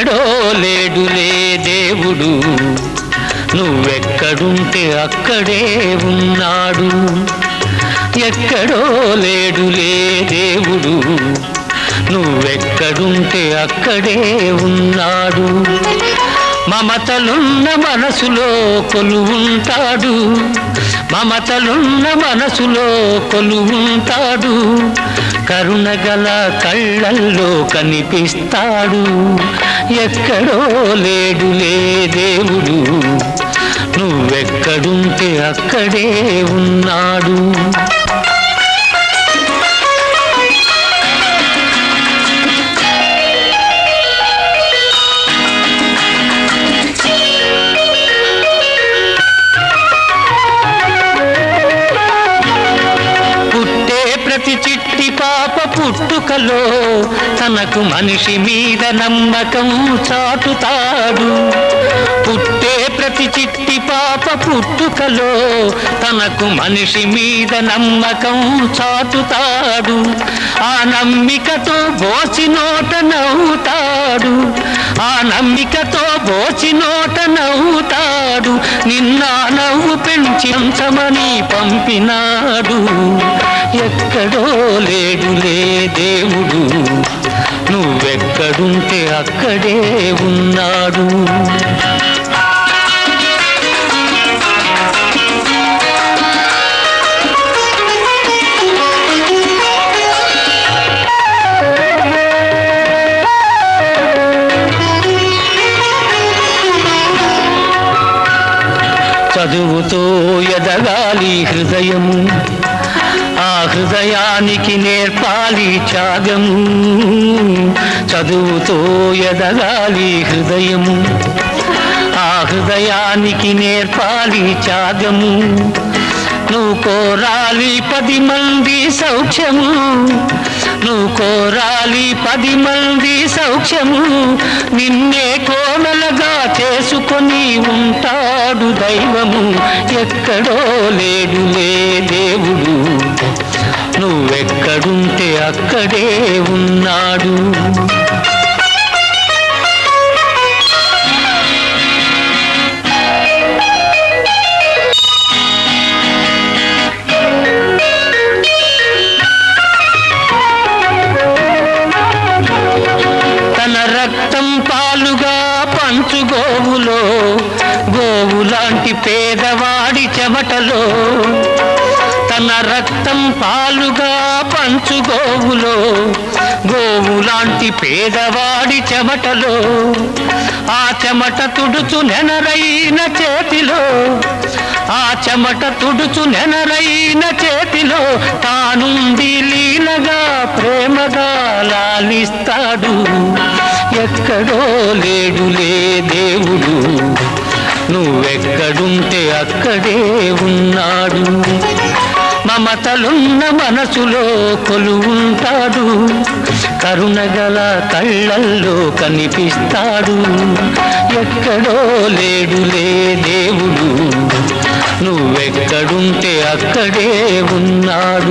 ఎక్కడో లేడులే దేవుడు. నువ్వెక్కడుంటే అక్కడే ఉన్నాడు. ఎక్కడో లేడులే దేవుడు. నువ్వెక్కడుంటే అక్కడే ఉన్నాడు. మమతలున్న మనసులో కొలువుంటాడు. మమతలున్న మనసులో కొలువుంటాడు. కరుణగల కళ్ళల్లో కనిపిస్తాడు. ఎక్కడో లేడులే దేవుడు. నువ్వెక్కడుంటే అక్కడే ఉన్నాడు. పుట్టుకలో తనకు మనిషి మీద నమ్మకం చాటుతాడు. పుట్టే ప్రతి చిట్టి పాప పుట్టుకలో తనకు మనిషి మీద నమ్మకం చాటుతాడు. ఆ నమ్మికతో బోసి నోట నవ్వుతాడు. ఆ నమ్మికతో బోసి నోట నవ్వుతాడు. నిన్న నవ్వు పెంచమని పంపినాడు. ఎక్కడో లేడులే దేవుడు. నువ్వెక్కడుంటే అక్కడే ఉన్నాడు. చదువుతో ఎదగాలి హృదయం. ఆ హృదయానికి నేర్పాలి త్యాగం. చదువుతో ఎదగాలి హృదయం. ఆ హృదయానికి నేర్పాలి త్యాగము నువ్వు కోరాలి పది మంది సౌఖ్యము నువ్వు కోరాలి పది మంది సౌఖ్యము నిన్నే కోమలగా చేసుకొని ఉంటా ఉంటాడు దైవము ఎక్కడో లేడులే దేవుడు. నువ్వెక్కడుంటే అక్కడే ఉన్నాడు. వంటి పేదవాడి చెమటలో తన రక్తం పాలుగా పంచు గోవులో గోవులాంటి పేదవాడి చెమటలో ఆ చెమట తుడుచు నెనరైన చేతిలో. ఆ చెమట తుడుచు నెనరైన చేతిలో తానుంది లీలగా ప్రేమగా లాలిస్తాడు. ఎక్కడో లేడులే దేవుడు. నువ్వెక్కడుంటే అక్కడే ఉన్నాడు. మమతలున్న మనసులో కొలువుంటాడు. కరుణగల కళ్ళల్లో కనిపిస్తాడు. ఎక్కడో లేడులే దేవుడు. నువ్వెక్కడుంటే అక్కడే ఉన్నాడు.